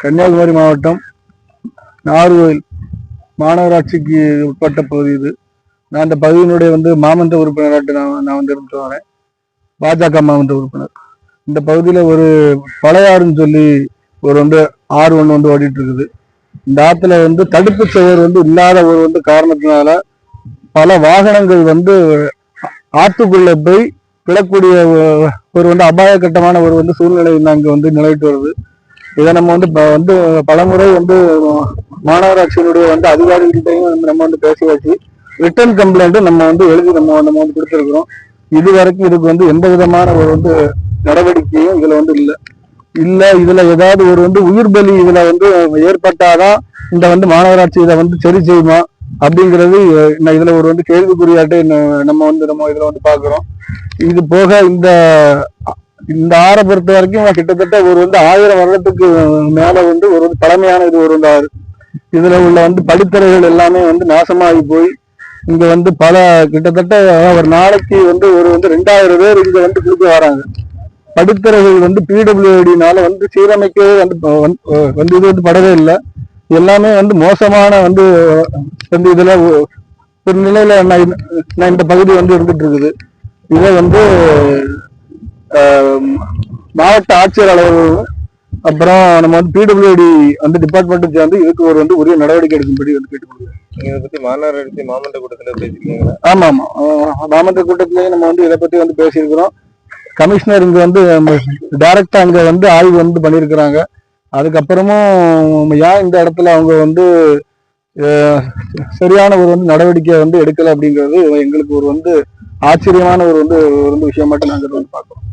கன்னியாகுமரி மாவட்டம் நாகர்கோவில் மாநகராட்சிக்கு உட்பட்ட பகுதி இது. நான் இந்த பகுதியினுடைய வந்து மாமன்ற உறுப்பினராட்டு நான் நான் வந்து இருந்துட்டு வரேன். பாஜக மாமன்ற உறுப்பினர். இந்த பகுதியில் ஒரு பழையாறுன்னு சொல்லி ஒரு வந்து ஆறு ஒன்று வந்து ஓடிட்டு இருக்குது இந்த ஆற்றுல வந்து தடுப்பு சுவர் வந்து இல்லாத ஒரு வந்து காரணத்தினால பல வாகனங்கள் வந்து ஆற்றுக்குள்ள போய் விடக்கூடிய ஒரு வந்து அபாயகட்டமான ஒரு வந்து சூழ்நிலை அங்கே வந்து நிலவிட்டு வருது. இதை நம்ம வந்து வந்து பலமுறை வந்து மாநகராட்சியினுடைய வந்து அதிகாரிகள்கிட்டையும் வந்து நம்ம வந்து பேசியாச்சு. ரிட்டர்ன் கம்ப்ளைண்ட்டும் நம்ம வந்து எழுதி நம்ம நம்ம வந்து கொடுத்துருக்குறோம். இது வரைக்கும் இதுக்கு வந்து எந்த விதமான ஒரு வந்து நடவடிக்கையும் இதுல வந்து இல்லை. இல்லை இதுல ஏதாவது ஒரு வந்து உயிர் பலி இதுல வந்து ஏற்பட்டாதான் இந்த வந்து மாநகராட்சி இதை வந்து சரி செய்யுமா அப்படிங்கிறது நான் இதுல ஒரு வந்து கேள்விக்குறியாட்டு நம்ம வந்து நம்ம இதுல வந்து பாக்குறோம் இது போக இந்த இந்த ஆறை பொறுத்த வரைக்கும் கிட்டத்தட்ட ஒரு வந்து ஆயிரம் வருடத்துக்கு மேல வந்து ஒரு வந்து பழமையான இது ஒரு ஆறு. இதுல உள்ள வந்து படித்தரைகள் எல்லாமே வந்து நாசமாகி போய் இங்க வந்து பல கிட்டத்தட்ட ஒரு நாளைக்கு வந்து ஒரு வந்து ரெண்டாயிரம் பேர் இங்க வந்து குளிக்க வராங்க. படித்தரைகள் வந்து பிடபிள்யூடினால வந்து சீரமைக்கவே வந்து வந்து இது வந்து படவே இல்லை. எல்லாமே வந்து மோசமான வந்து வந்து இதுல ஒரு நிலையில நான் இந்த- நான் இந்த பகுதி வந்து இருந்துட்டு இருக்குது. இதை வந்து மாவட்ட ஆட்சியர் அலுவலகம் அப்புறம் நம்ம வந்து பிடபிள்யூடி வந்து டிபார்ட்மெண்ட்டு சேர்ந்து இதுக்கு ஒரு வந்து உரிய நடவடிக்கை எடுக்கும்படி வந்து கேட்டுக்கொள்கிறேன். இதை பத்தி மாநகராட்சி மாமன்ற கூட்டத்துல பேசிருக்கீங்களா ஆமா ஆமா மாமன்ற கூட்டத்திலேயே நம்ம வந்து இதை பத்தி வந்து பேசியிருக்கிறோம். கமிஷனர் இங்க வந்து டைரக்டா அங்க வந்து ஆய்வு வந்து பண்ணியிருக்கிறாங்க. அதுக்கப்புறமும் ஏன் இந்த இடத்துல அவங்க வந்து சரியான ஒரு வந்து நடவடிக்கை வந்து எடுக்கல அப்படிங்கிறது எங்களுக்கு ஒரு வந்து ஆச்சரியமான ஒரு வந்து ஒரு விஷயம் மட்டும் நாங்கள் வந்து பார்க்கிறோம்.